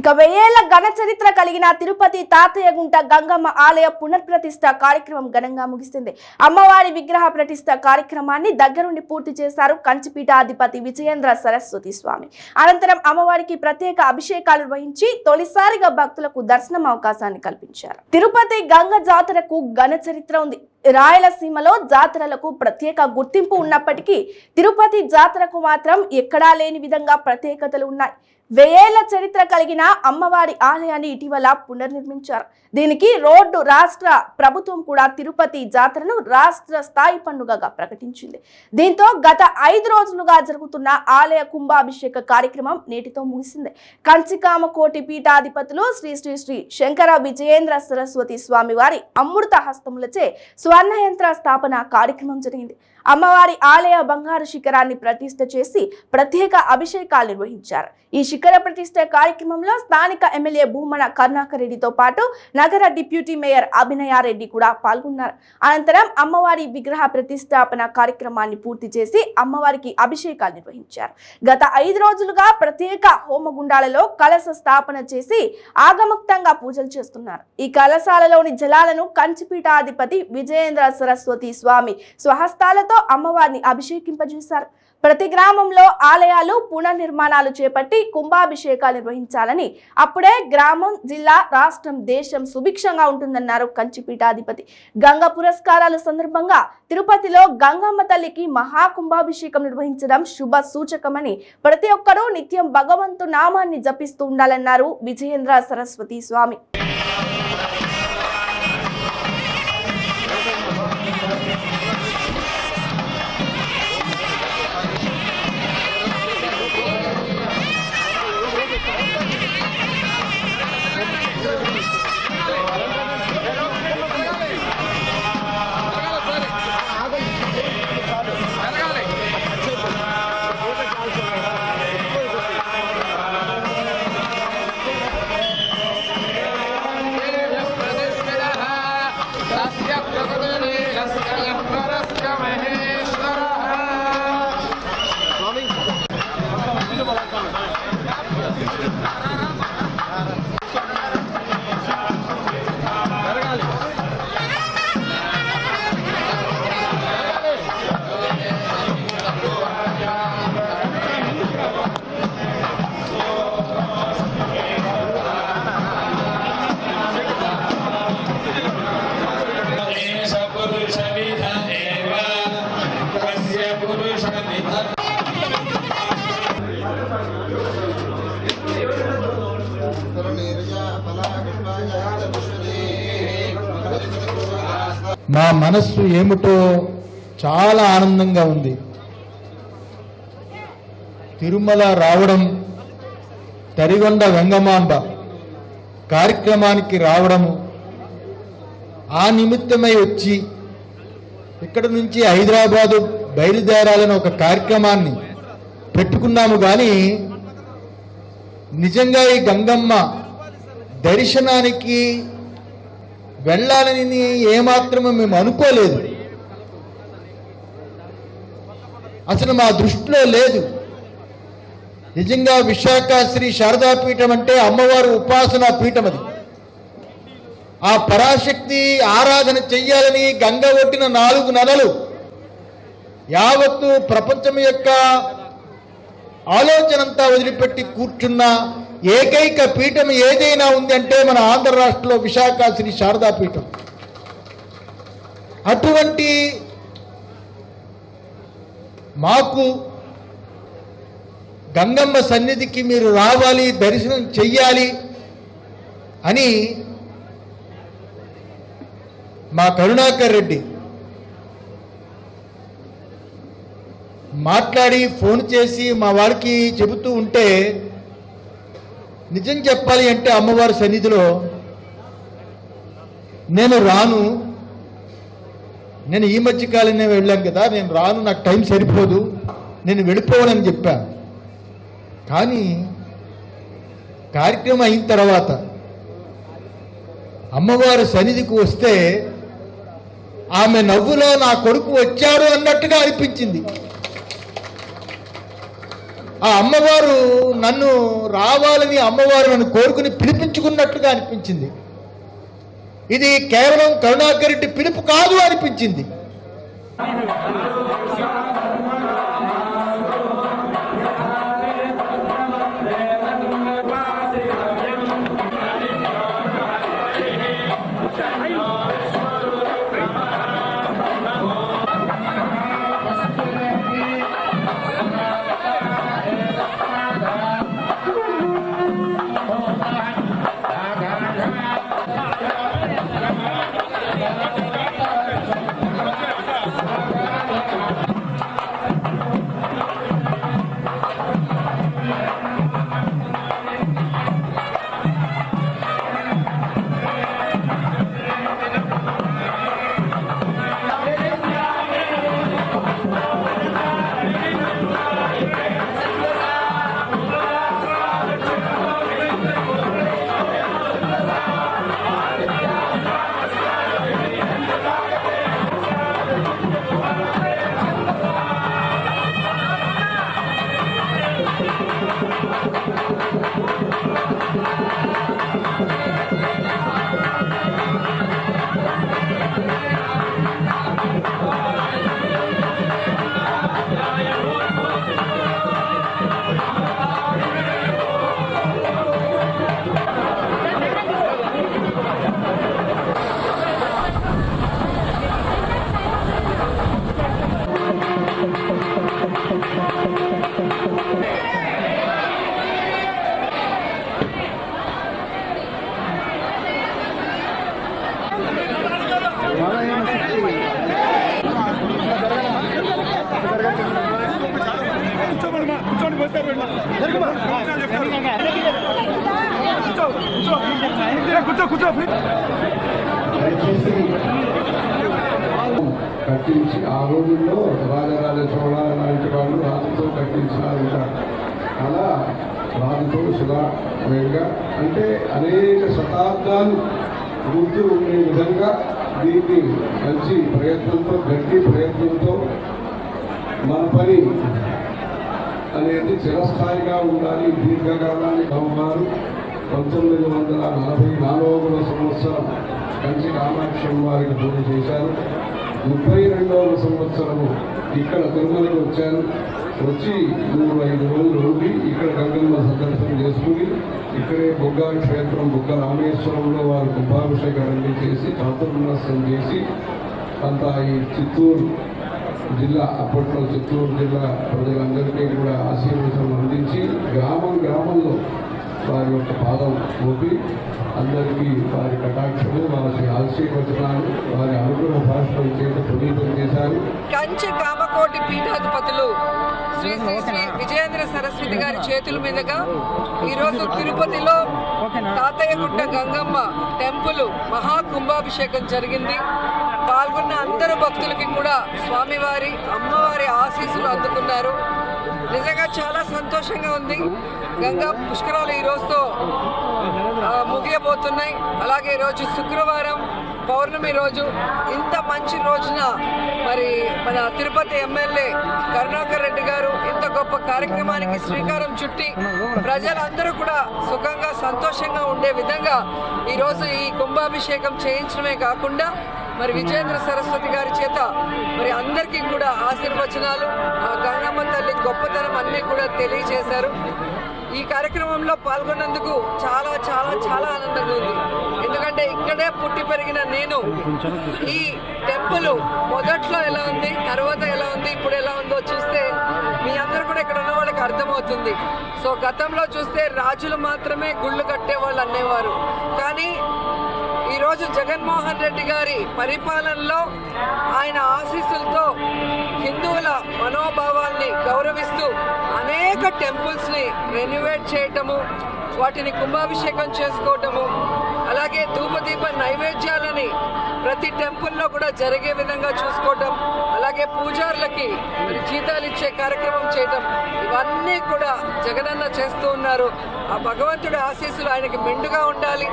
ఇక వెయ్యేళ్ళ ఘన చరిత్ర కలిగిన తిరుపతి తాతయ్యగుంట గంగమ్మ ఆలయ పునర్ప్రతిష్ట కార్యక్రమం ఘనంగా ముగిసింది. అమ్మవారి విగ్రహ ప్రతిష్ట కార్యక్రమాన్ని దగ్గరుండి పూర్తి చేశారు కంచిపీఠాధిపతి విజయేంద్ర సరస్వతి స్వామి. అనంతరం అమ్మవారికి ప్రత్యేక అభిషేకాలు నిర్వహించి తొలిసారిగా భక్తులకు దర్శనం అవకాశాన్ని కల్పించారు. తిరుపతి గంగ జాతరకు ఘన చరిత్ర ఉంది. రాయలసీమలో జాతరలకు ప్రత్యేక గుర్తింపు ఉన్నప్పటికీ తిరుపతి జాతరకు మాత్రం ఎక్కడా లేని విధంగా ప్రత్యేకతలు ఉన్నాయి. వేల చరిత్ర కలిగిన అమ్మవారి ఆలయాన్ని ఇటీవల పునర్నిర్మించారు. దీనికి రోడ్డు రాష్ట్ర ప్రభుత్వం కూడా తిరుపతి జాతరను రాష్ట్ర స్థాయి పండుగగా ప్రకటించింది. దీంతో గత ఐదు రోజులుగా జరుగుతున్న ఆలయ కుంభాభిషేక కార్యక్రమం నేటితో ముగిసింది. కంచికామ కోటి పీఠాధిపతులు శ్రీ శ్రీ శ్రీ శంకర విజయేంద్ర సరస్వతి స్వామి వారి అమృత హస్తములచే స్వర్ణ యంత్ర స్థాపన కార్యక్రమం జరిగింది. అమ్మవారి ఆలయ బంగారు శిఖరాన్ని ప్రతిష్ఠ చేసి ప్రత్యేక అభిషేకాలు నిర్వహించారు. ఈ శిఖర ప్రతిష్ట కార్యక్రమంలో స్థానిక ఎమ్మెల్యే భూమన కరుణాకర్ రెడ్డితో పాటు నగర డిప్యూటీ మేయర్ అభినయారెడ్డి కూడా పాల్గొన్నారు. అనంతరం అమ్మవారి విగ్రహ ప్రతిష్టాపన కార్యక్రమాన్ని పూర్తి చేసి అమ్మవారికి అభిషేకాలు నిర్వహించారు. గత ఐదు రోజులుగా ప్రత్యేక హోమగుండాలలో కలశ స్థాపన చేసి ఆగముక్తంగా పూజలు చేస్తున్నారు. ఈ కలశాలలోని జలాలను కంచిపీఠాధిపతి విజయేంద్ర సరస్వతి స్వామి స్వహస్తాలతో అమ్మవారిని అభిషేకింపజేశారు. ప్రతి గ్రామంలో ఆలయాలు పునర్నిర్మాణాలు చేపట్టి కుంభాభిషేకాలు నిర్వహించాలని అప్పుడే గ్రామం జిల్లా రాష్ట్రం దేశం సుభిక్షంగా ఉంటుందన్నారు కంచిపీఠాధిపతి. గంగ పురస్కారాల సందర్భంగా తిరుపతిలో గంగమ్మ తల్లికి మహాకుంభాభిషేకం నిర్వహించడం శుభ సూచకమని ప్రతి ఒక్కరూ నిత్యం భగవంతు నామాన్ని జపిస్తూ ఉండాలన్నారు విజయేంద్ర సరస్వతి స్వామి. నా మనస్సు ఏమిటో చాలా ఆనందంగా ఉంది. తిరుమల రావడం తరిగొండ వెంగమాంబ కార్యక్రమానికి రావడము ఆ నిమిత్తమై వచ్చి ఇక్కడ నుంచి హైదరాబాదు బయలుదేరాలని ఒక కార్యక్రమాన్ని పెట్టుకున్నాము కానీ నిజంగా ఈ గంగమ్మ దర్శనానికి వెళ్ళాలని ఏమాత్రము మేము అనుకోలేదు. అసలు మా దృష్టిలో లేదు. నిజంగా విశాఖ శ్రీ శారదాపీఠం అంటే అమ్మవారు ఉపాసనా పీఠం అది. ఆ పరాశక్తి ఆరాధన చెయ్యాలని గంగ ఒట్టిన నాలుగు నెలలు యావత్తు ప్రపంచం యొక్క ఆలోచనంతా వదిలిపెట్టి కూర్చున్న ఏకైక పీఠం ఏదైనా ఉంది అంటే మన ఆంధ్ర రాష్ట్రంలో విశాఖ శ్రీ శారదా పీఠం. అటువంటి మాకు గంగమ్మ సన్నిధికి మీరు రావాలి దర్శనం చెయ్యాలి అని మా కరుణాకర్ రెడ్డి మాట్లాడి ఫోన్ చేసి మా వాళ్ళకి చెబుతూ ఉంటే నిజం చెప్పాలి అంటే అమ్మవారి సన్నిధిలో నేను రాను. నేను ఈ మధ్య కాలంలో వెళ్ళాను కదా నేను రాను నాకు టైం సరిపోదు. నేను వెళ్ళిపోవాలని చెప్పాను కానీ కార్యక్రమం అయిన తర్వాత అమ్మవారి సన్నిధికి వస్తే ఆమె నవ్వులో నా కొడుకు వచ్చాడు అన్నట్టుగా అనిపించింది. ఆ అమ్మవారు నన్ను రావాలని అమ్మవారు నన్ను కోరుకుని పిలిపించుకున్నట్లుగా అనిపించింది. ఇది కేవలం కరుణాకర్ రెడ్డి పిలుపు కాదు అనిపించింది. కూర్చో కూర్చో కట్టించి ఆ రోజుల్లో రాజరాజ చోళ లాంటి వాళ్ళు రాజుతో కట్టించినారంట అలా రాజుతో సుధామయంగా అంటే అనేక శతాబ్దాలు గుర్తు ఉండే విధంగా దీన్ని మంచి ప్రయత్నంతో గట్టి ప్రయత్నంతో మన పని అనేది చిరస్థాయిగా ఉండాలి దీర్ఘకాలానికి అమ్మవారు పంతొమ్మిది వందల నలభై నాలుగవ సంవత్సరం కంచి కామాక్షి వారికి పూజ చేశారు. ముప్పై రెండవ సంవత్సరము ఇక్కడ తిరుమలకు వచ్చారు. వచ్చి మూడు ఐదు రోజులు ఉండి ఇక్కడ గంగమ్మ సందర్శనం చేసుకుని ఇక్కడే బొగ్గా క్షేత్రం బొగ్గ రామేశ్వరంలో వారు కుంభాభిషేకాన్ని చేసి చాతుర్మాసం చేసి అంతా ఈ చిత్తూరు జిల్లా అప్పట్లో చిత్తూరు జిల్లా ప్రజలందరికీ కూడా ఆశీర్వచనం అందించి గ్రామం గ్రామంలో వారి యొక్క పాదం మోపి అందరికీ వారి కటాక్షము వారి ఆశీర్వచనాలు వారి అనుగ్రహ భాషలు చేత పునీతం చేశారు. కంచి కామకోటి పీఠాధిపతులు శ్రీ శ్రీ శ్రీ విజయేంద్ర సరస్వతి గారి చేతుల మీదుగా ఈరోజు తిరుపతిలో తాతయ్యగుట్ట గంగమ్మ టెంపుల్ మహా కుంభాభిషేకం జరిగింది. పాల్గొన్న అందరు భక్తులకి కూడా స్వామివారి అమ్మవారి ఆశీస్సులు అందుకున్నారు. నిజంగా చాలా సంతోషంగా ఉంది. గంగా పుష్కరాలు ఈ రోజుతో ముగియబోతున్నాయి. అలాగే ఈరోజు శుక్రవారం పౌర్ణమి రోజు. ఇంత మంచి రోజున మరి మన తిరుపతి ఎమ్మెల్యే కరుణాకర్ రెడ్డి గారు ఇంత గొప్ప కార్యక్రమానికి శ్రీకారం చుట్టి ప్రజలందరూ కూడా సుఖంగా సంతోషంగా ఉండే విధంగా ఈరోజు ఈ కుంభాభిషేకం చేయించడమే కాకుండా మరి విజయేంద్ర సరస్వతి గారి చేత మరి అందరికీ కూడా ఆశీర్వచనాలు ఆ గంగమ్మ తల్లి గొప్పతనం అన్నీ కూడా తెలియజేశారు. ఈ కార్యక్రమంలో పాల్గొన్నందుకు చాలా చాలా చాలా ఆనందంగా ఉంది. ఎందుకంటే ఇక్కడే పుట్టి పెరిగిన నేను ఈ టెంపుల్ మొదట్లో ఎలా ఉంది తర్వాత ఎలా ఉంది ఇప్పుడు ఎలా ఉందో చూస్తే మీ అందరూ కూడా ఇక్కడ ఉన్న వాళ్ళకి అర్థమవుతుంది. సో గతంలో చూస్తే రాజులు మాత్రమే గుళ్ళు కట్టేవాళ్ళు అనేవారు. కానీ ఈరోజు జగన్మోహన్ రెడ్డి గారి పరిపాలనలో ఆయన ఆశీస్సులతో హిందువుల మనోభావాల్ని గౌరవిస్తూ అనేక టెంపుల్స్ని రెన్యువేట్ చేయటము వాటిని కుంభాభిషేకం చేసుకోవటము అలాగే ధూపదీప నైవేద్యాలని ప్రతి టెంపుల్లో కూడా జరిగే విధంగా చూసుకోవటం అలాగే పూజారులకి మరి జీతాలు ఇచ్చే కార్యక్రమం చేయటం ఇవన్నీ కూడా జగనన్న చేస్తూ ఉన్నారు. ఆ భగవంతుడి ఆశీస్సులు ఆయనకి మెండుగా ఉండాలి.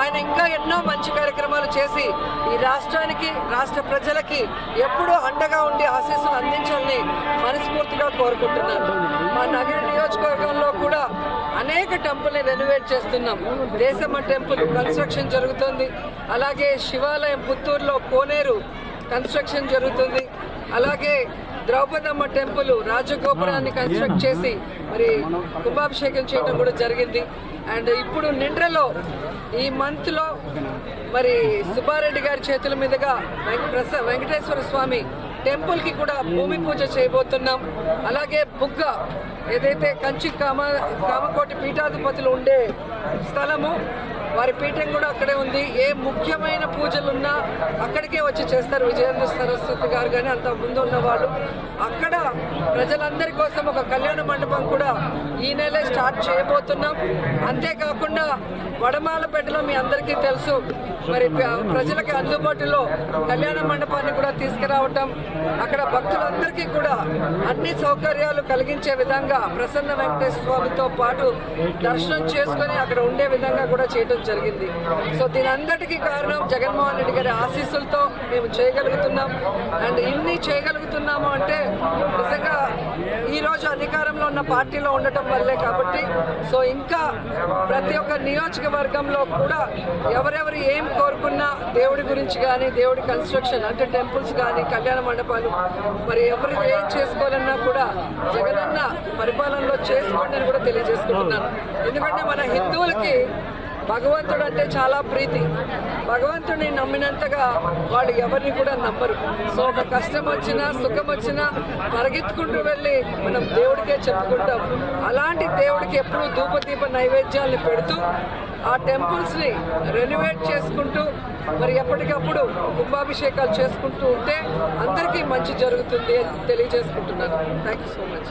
ఆయన ఇంకా ఎన్నో మంచి కార్యక్రమాలు చేసి ఈ రాష్ట్రానికి రాష్ట్ర ప్రజలకి ఎప్పుడూ అండగా ఉండి ఆశీస్సులు అందించాలని మనస్ఫూర్తిగా కోరుకుంటున్నాను. మా నగర నియోజకవర్గంలో కూడా అనేక టెంపుల్ని రెనోవేట్ చేస్తున్నాం. దేశమ్మ టెంపుల్ కన్స్ట్రక్షన్ జరుగుతుంది. అలాగే శివాలయం పుత్తూరులో కోనేరు కన్స్ట్రక్షన్ జరుగుతుంది. అలాగే ద్రౌపదమ్మ టెంపుల్ రాజగోపురాన్ని కన్స్ట్రక్ట్ చేసి మరి కుంభాభిషేకం చేయడం కూడా జరిగింది. అండ్ ఇప్పుడు నిండ్రలో ఈ మంత్లో మరి సుబ్బారెడ్డి గారి చేతుల మీదుగా వెంక- ప్రస వెంకటేశ్వర స్వామి టెంపుల్కి కూడా భూమి పూజ చేయబోతున్నాం. అలాగే బుగ్గ ఏదైతే కంచి కామ కామకోటి పీఠాధిపతులు ఉండే స్థలము వారి పీఠం కూడా అక్కడే ఉంది. ఏ ముఖ్యమైన పూజలు ఉన్నా అక్కడికే వచ్చి చేస్తారు విజయేంద్ర సరస్వతి గారు కానీ అంత ముందు ఉన్న వాళ్ళు. అక్కడ ప్రజలందరి కోసం ఒక కళ్యాణ మండపం కూడా ఈ నెలే స్టార్ట్ చేయబోతున్నాం. అంతేకాకుండా వడమాలపేటలో మీ అందరికీ తెలుసు. మరి ప్రజలకి అందుబాటులో కళ్యాణ మండపాన్ని కూడా తీసుకురావటం అక్కడ భక్తులందరికీ కూడా అన్ని సౌకర్యాలు కలిగించే విధంగా ప్రసన్న వెంకటేశ్వర స్వామితో పాటు దర్శనం చేసుకొని అక్కడ ఉండే విధంగా కూడా చేయడం జరిగింది. సో దీని అందరికీ కారణం జగన్మోహన్ రెడ్డి గారి ఆశీస్సులతో మేము చేయగలుగుతున్నాం. అండ్ ఇన్ని చేయగలుగుతున్నాము అంటే నిజంగా ఈరోజు అధికారంలో ఉన్న పార్టీలో ఉండటం వల్లే కాబట్టి సో ఇంకా ప్రతి ఒక్క నియోజకవర్గంలో కూడా ఎవరెవరు ఏం కోరుకున్నా దేవుడి గురించి కానీ దేవుడి కన్స్ట్రక్షన్ అంటే టెంపుల్స్ కానీ కళ్యాణ మండపాలు మరి ఎవరు ఏం చేసుకోవాలన్నా కూడా జగనన్న పరిపాలనలో చేసుకోండి అని కూడా తెలియజేసుకుంటున్నాను. ఎందుకంటే మన హిందువులకి భగవంతుడు అంటే చాలా ప్రీతి. భగవంతుడిని నమ్మినంతగా వాళ్ళు ఎవరిని కూడా నమ్మరు. సో ఒక కష్టం వచ్చినా సుఖం వచ్చినా పరిగెత్తుకుంటూ వెళ్ళి మనం దేవుడికే చెప్పుకుంటాం. అలాంటి దేవుడికి ఎప్పుడూ ధూపదీప నైవేద్యాలను పెడుతూ ఆ టెంపుల్స్ని రెనోవేట్ చేసుకుంటూ మరి ఎప్పటికప్పుడు కుంభాభిషేకాలు చేసుకుంటూ ఉంటే అందరికీ మంచి జరుగుతుంది అని తెలియజేసుకుంటున్నాను. Thank you so much